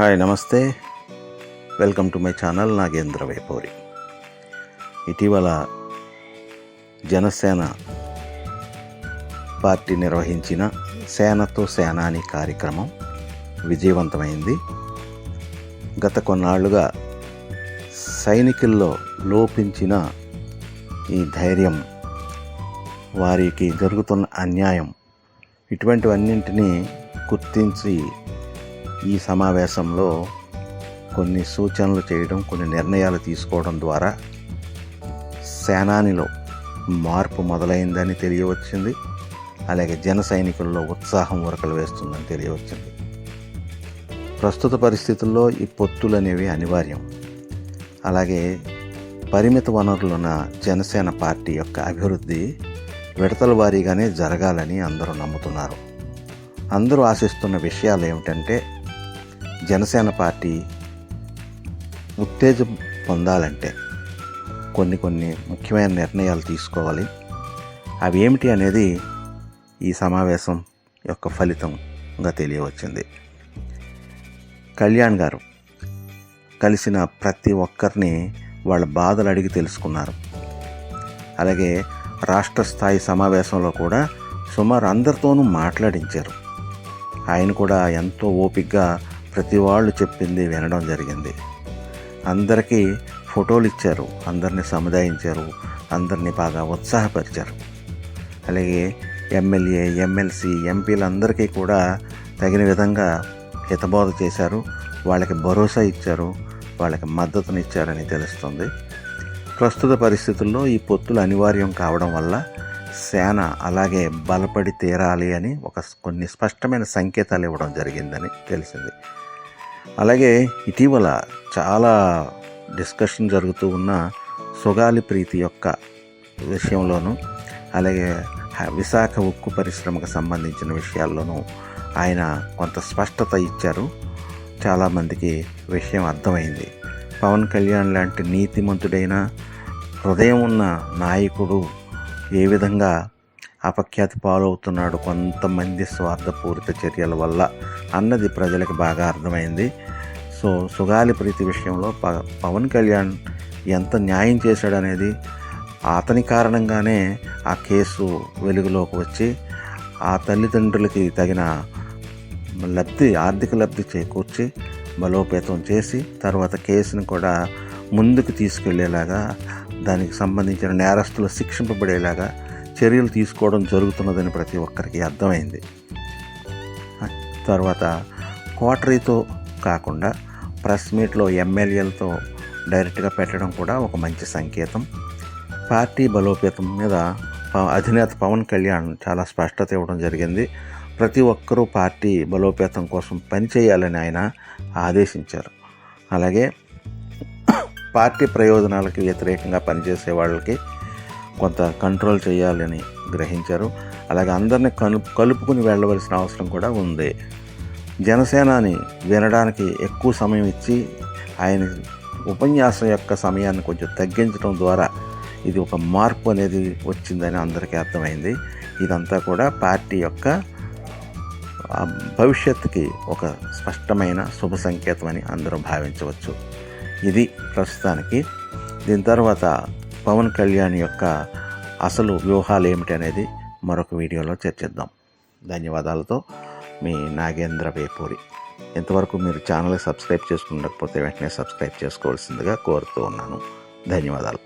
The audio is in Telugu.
హాయ్ నమస్తే. Welcome to my channel Nagendra Vaipuri ఇటీవల జనసేన పార్టీ నిర్వహించిన సేనతో సేనాని కార్యక్రమం విజయవంతమైంది. గత కొన్నాళ్ళుగా సైనికుల్లో లోపించిన ఈ ధైర్యం వారికి జరుగుతున్న అన్యాయం ఇటువంటివన్నింటినీ గుర్తించి ఈ సమావేశంలో కొన్ని సూచనలు చేయడం కొన్ని నిర్ణయాలు తీసుకోవడం ద్వారా సేనానిలో మార్పు మొదలైందని తెలియవచ్చింది. అలాగే జన సైనికుల్లో ఉత్సాహం ఉరకలు వేస్తుందని తెలియవచ్చింది. ప్రస్తుత పరిస్థితుల్లో ఈ పొత్తులు అనేవి అనివార్యం. అలాగే పరిమిత వనరులున్న జనసేన పార్టీ యొక్క అభివృద్ధి విడతల వారీగానే జరగాలని అందరూ నమ్ముతున్నారు. అందరూ ఆశిస్తున్న విషయాలు ఏమిటంటే జనసేన పార్టీ ఉత్తేజం పొందాలంటే కొన్ని కొన్ని ముఖ్యమైన నిర్ణయాలు తీసుకోవాలి. అవి ఏమిటి అనేది ఈ సమావేశం యొక్క ఫలితంగా తెలియవచ్చింది. కళ్యాణ్ గారు కలిసిన ప్రతి ఒక్కరిని వాళ్ళ బాధలు అడిగి తెలుసుకున్నారు. అలాగే రాష్ట్ర స్థాయి సమావేశంలో కూడా సుమారు అందరితోనూ మాట్లాడించారు. ఆయన కూడా ఎంతో ఓపికగా ప్రతి వాళ్ళు చెప్పింది వినడం జరిగింది. అందరికీ ఫోటోలు ఇచ్చారు అందరిని సముదాయించారు అందరినీ బాగా ఉత్సాహపరిచారు. అలాగే ఎమ్మెల్యే ఎమ్మెల్సీ ఎంపీలందరికీ కూడా తగిన విధంగా హితబోధ చేశారు వాళ్ళకి భరోసా ఇచ్చారు వాళ్ళకి మద్దతునిచ్చారని తెలుస్తుంది. ప్రస్తుత పరిస్థితుల్లో ఈ పొత్తులు అనివార్యం కావడం వల్ల సేన అలాగే బలపడి తీరాలి అని ఒక కొన్ని స్పష్టమైన సంకేతాలు ఇవ్వడం జరిగిందని తెలిసింది. అలాగే ఇటీవల చాలా డిస్కషన్ జరుగుతూ ఉన్న సుగాలి ప్రీతి యొక్క విషయంలోనూ అలాగే విశాఖ ఉక్కు పరిశ్రమకు సంబంధించిన విషయాల్లోనూ ఆయన కొంత స్పష్టత ఇచ్చారు. చాలామందికి విషయం అర్థమైంది. పవన్ కళ్యాణ్ లాంటి నీతిమంతుడైన హృదయం ఉన్న నాయకుడు ఏ విధంగా అపఖ్యాతి పాలవుతున్నాడు కొంతమంది స్వార్థపూరిత చర్యల వల్ల అన్నది ప్రజలకు బాగా అర్థమైంది. సో సుగాలి ప్రీతి విషయంలో ప పవన్ కళ్యాణ్ ఎంత న్యాయం చేశాడనేది అతని కారణంగానే ఆ కేసు వెలుగులోకి వచ్చి ఆ తల్లిదండ్రులకి తగిన లబ్ధి ఆర్థిక లబ్ధి చేకూర్చి బలోపేతం చేసి తర్వాత కేసును కూడా ముందుకు తీసుకెళ్ళేలాగా దానికి సంబంధించిన నేరస్తులు శిక్షింపబడేలాగా చర్యలు తీసుకోవడం జరుగుతున్నదని ప్రతి ఒక్కరికి అర్థమైంది. తర్వాత కోటరీతో కాకుండా ప్రెస్ మీట్లో ఎమ్మెల్యేలతో డైరెక్ట్గా పెట్టడం కూడా ఒక మంచి సంకేతం. పార్టీ బలోపేతం మీద అధినేత పవన్ కళ్యాణ్ చాలా స్పష్టత ఇవ్వడం జరిగింది. ప్రతి ఒక్కరూ పార్టీ బలోపేతం కోసం పనిచేయాలని ఆయన ఆదేశించారు. అలాగే పార్టీ ప్రయోజనాలకి వ్యతిరేకంగా పనిచేసే వాళ్ళకి కొంత కంట్రోల్ చేయాలని గ్రహించారు. అలాగే అందరిని కలు కలుపుకుని వెళ్ళవలసిన అవసరం కూడా ఉంది. జనసేనాని వినడానికి ఎక్కువ సమయం ఇచ్చి ఆయన ఉపన్యాసం యొక్క సమయాన్ని కొంచెం తగ్గించడం ద్వారా ఇది ఒక మార్పు అనేది వచ్చిందని అందరికీ అర్థమైంది. ఇదంతా కూడా పార్టీ యొక్క భవిష్యత్తుకి ఒక స్పష్టమైన శుభ సంకేతం అని అందరూ భావించవచ్చు. ఇది ప్రస్తుతానికి. దీని తర్వాత పవన్ కళ్యాణ్ యొక్క అసలు వ్యూహాలు ఏమిటి అనేది మరొక వీడియోలో చర్చిద్దాం. ధన్యవాదాలతో మీ నాగేంద్ర వేపూరి. ఇంతవరకు మీరు ఛానల్ సబ్స్క్రైబ్ చేసుకున్నకపోతే వెంటనే సబ్స్క్రైబ్ చేసుకోవాల్సిందిగా కోరుతూ ఉన్నాను. ధన్యవాదాలు.